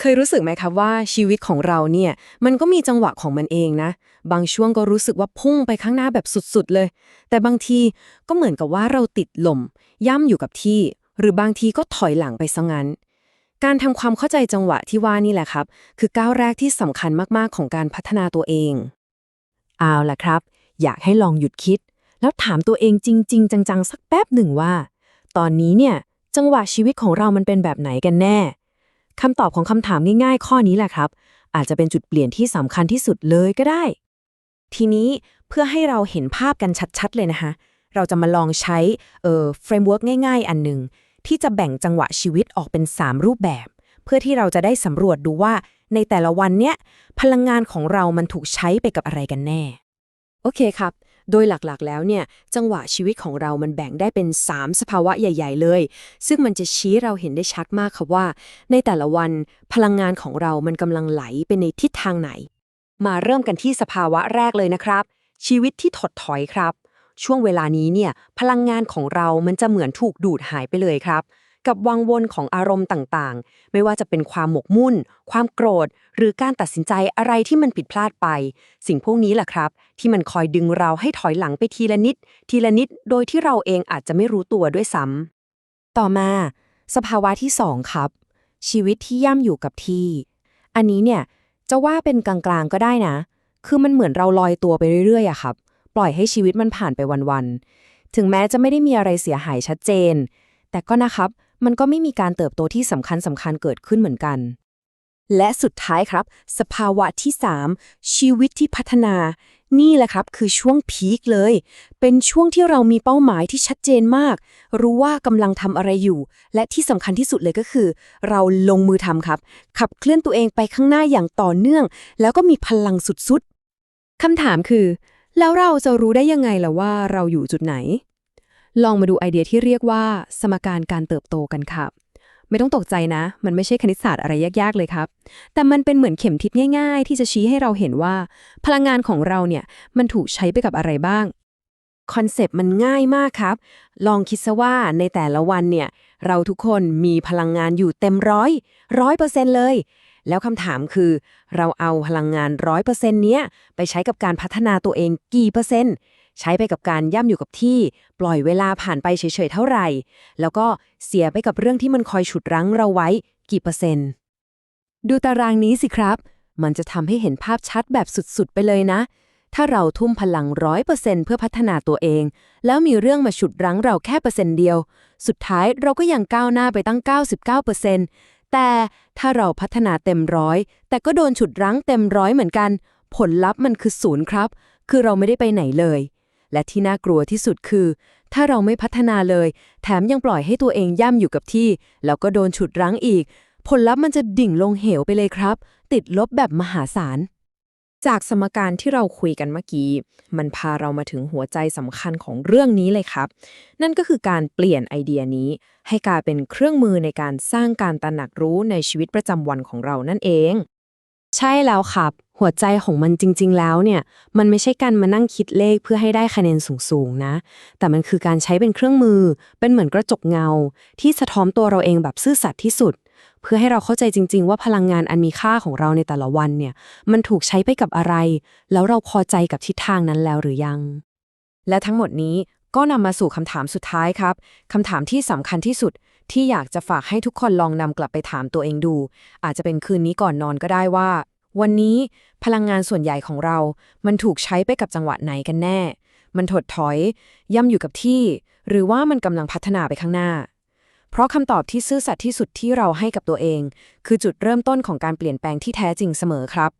เคยรู้สึกไหมครับว่าชีวิตของเราเนี่ยมันก็มีจังหวะของมันเองนะ บางช่วงก็รู้สึกว่าพุ่งไปข้างหน้าแบบสุดๆเลย แต่บางทีก็เหมือนกับว่าเราติดลมย่ำอยู่กับที่ หรือบางทีก็ถอยหลังไปซะงั้น การทำความเข้าใจจังหวะที่ว่านี่แหละครับ คือก้าวแรกที่สำคัญมากๆของการพัฒนาตัวเองเอาล่ะครับ อยากให้ลองหยุดคิด แล้วถามตัวเองจริง ๆ จังๆ สักแป๊บหนึ่งว่า ตอนนี้เนี่ยจังหวะชีวิตของเรามันเป็นแบบไหนกันแน่ คำตอบของคำถามง่ายๆ ข้อนี้แหละครับ อาจจะเป็นจุดเปลี่ยนที่สำคัญที่สุดเลยก็ได้ ทีนี้เพื่อให้เราเห็นภาพกันชัดๆ เลยนะคะเราจะมาลองใช้เอ่อเฟรมเวิร์กง่ายๆ อันหนึ่งที่จะแบ่งจังหวะชีวิตออกเป็น 3 รูปแบบ เพื่อที่เราจะได้สำรวจดูว่าในแต่ละวันเนี้ยพลังงานของเรามันถูกใช้ไปกับอะไรกันแน่ โอเคครับ โดยหลักๆ แล้วเนี่ย จังหวะชีวิตของเรามันแบ่งได้เป็น 3 สภาวะใหญ่ ๆ เลย ซึ่งมันจะชี้เราเห็นได้ชัดมากครับว่า ในแต่ละวันพลังงานของเรามันกำลังไหลไปในทิศทางไหน มาเริ่มกันที่สภาวะแรกเลยนะครับ ชีวิตที่ถดถอยครับ ช่วงเวลานี้เนี่ยพลังงานของเรามันจะเหมือนถูกดูดหายไปเลยครับ กับวังวนของอารมณ์ต่างๆ ไม่ว่าจะเป็นความหมกมุ่น ความโกรธ หรือการตัดสินใจอะไรที่มันผิดพลาดไป สิ่งพวกนี้แหละครับ ที่มันคอยดึงเราให้ถอยหลังไปทีละนิด ทีละนิดโดยที่เราเองอาจจะไม่รู้ตัวด้วยซ้ำต่อมา สภาวะที่สองครับ ชีวิตที่ย่ำอยู่กับที่ อันนี้เนี่ยจะว่าเป็นกลางๆก็ได้นะ คือมันเหมือนเราลอยตัวไปเรื่อยๆอะครับ ปล่อยให้ชีวิตมันผ่านไปวันๆ ถึงแม้จะไม่ได้มีอะไรเสียหายชัดเจน แต่ก็นะครับ มันก็ไม่มีการเติบโตที่สำคัญสำคัญเกิดขึ้นเหมือนกัน และสุดท้ายครับ สภาวะที่ 3 ชีวิตที่พัฒนา นี่แหละครับคือช่วงพีคเลย เป็นช่วงที่เรามีเป้าหมายที่ชัดเจนมาก รู้ว่ากำลังทำอะไรอยู่ และที่สำคัญที่สุดเลยก็คือ เราลงมือทำครับ ขับเคลื่อนตัวเองไปข้างหน้าอย่างต่อเนื่อง แล้วก็มีพลังสุดๆคำถามคือ แล้วเราจะรู้ได้ยังไงล่ะว่าเราอยู่จุดไหน ลองมาดูไอเดียที่เรียกว่า สมการการเติบโตกันครับไม่ต้องตกใจนะ มันไม่ใช่คณิตศาสตร์อะไรยากๆเลยครับ แต่มันเป็นเหมือนเข็มทิศง่าย ๆ ที่จะชี้ให้เราเห็นว่า พลังงานของเราเนี่ยมันถูกใช้ไปกับอะไรบ้างคอนเซปต์มันง่ายมากครับ ลองคิดซะว่าในแต่ละวันเนี่ย เราทุกคนมีพลังงานอยู่เต็มร้อยร้อยเปอร์เซ็นต์เลย แล้วคำถามคือ เราเอาพลังงานร้อยเปอร์เซ็นต์เนี้ยไปใช้กับการพัฒนาตัวเองกี่เปอร์เซ็นต์ ใช้ไปกับการย่ำอยู่กับที่ ปล่อยเวลาผ่านไปเฉยๆเท่าไหร่ แล้วก็เสียไปกับเรื่องที่มันคอยฉุดรั้งเราไว้กี่เปอร์เซ็นต์ ดูตารางนี้สิครับ มันจะทำให้เห็นภาพชัดแบบสุดๆ ไปเลยนะ ถ้าเราทุ่มพลังร้อยเปอร์เซ็นต์เพื่อพัฒนาตัวเอง แล้วมีเรื่องมาฉุดรั้งเราแค่เปอร์เซ็นต์เดียว สุดท้ายเราก็ยังก้าวหน้าไปตั้ง 99เปอร์เซ็นต์แต่ถ้าเราพัฒนาเต็มร้อยแต่ก็โดนฉุดรั้งเต็มร้อยเหมือนกัน ผลลัพธ์มันคือศูนย์ครับ คือเราไม่ได้ไปไหนเลย และที่น่ากลัวที่สุดคือ ถ้าเราไม่พัฒนาเลย แถมยังปล่อยให้ตัวเองย่ำอยู่กับที่ แล้วก็โดนฉุดรั้งอีก ผลลัพธ์มันจะดิ่งลงเหวไปเลยครับ ติดลบแบบมหาศาล จากสมการที่เราคุยกันเมื่อกี้ มันพาเรามาถึงหัวใจสำคัญของเรื่องนี้เลยครับ นั่นก็คือการเปลี่ยนไอเดียนี้ ให้กลายเป็นเครื่องมือในการสร้างการตระหนักรู้ในชีวิตประจำวันของเรานั่นเอง ใช่แล้วครับ หัวใจของมันจริง ๆ แล้วเนี่ย มันไม่ใช่การมานั่งคิดเลขเพื่อให้ได้คะแนนสูง ๆ นะ แต่มันคือการใช้เป็นเครื่องมือ เป็นเหมือนกระจกเงา ที่สะท้อนตัวเราเองแบบซื่อสัตย์ที่สุด เพื่อให้เราเข้าใจจริง ๆ ว่าพลังงานอันมีค่าของเราในแต่ละวันเนี่ย มันถูกใช้ไปกับอะไร แล้วเราพอใจกับทิศทางนั้นแล้วหรือยัง และทั้งหมดนี้ก็นำมาสู่คำถามสุดท้ายครับคำถามที่สำคัญที่สุด ที่อยากจะฝากให้ทุกคนลองนำกลับไปถามตัวเองดู อาจจะเป็นคืนนี้ก่อนนอนก็ได้ว่า วันนี้พลังงานส่วนใหญ่ของเรา มันถูกใช้ไปกับจังหวะไหนกันแน่ มันถดถอย ย่ำอยู่กับที่ หรือว่ามันกำลังพัฒนาไปข้างหน้า เพราะคำตอบที่ซื่อสัตย์ที่สุดที่เราให้กับตัวเอง คือจุดเริ่มต้นของการเปลี่ยนแปลงที่แท้จริงเสมอครับ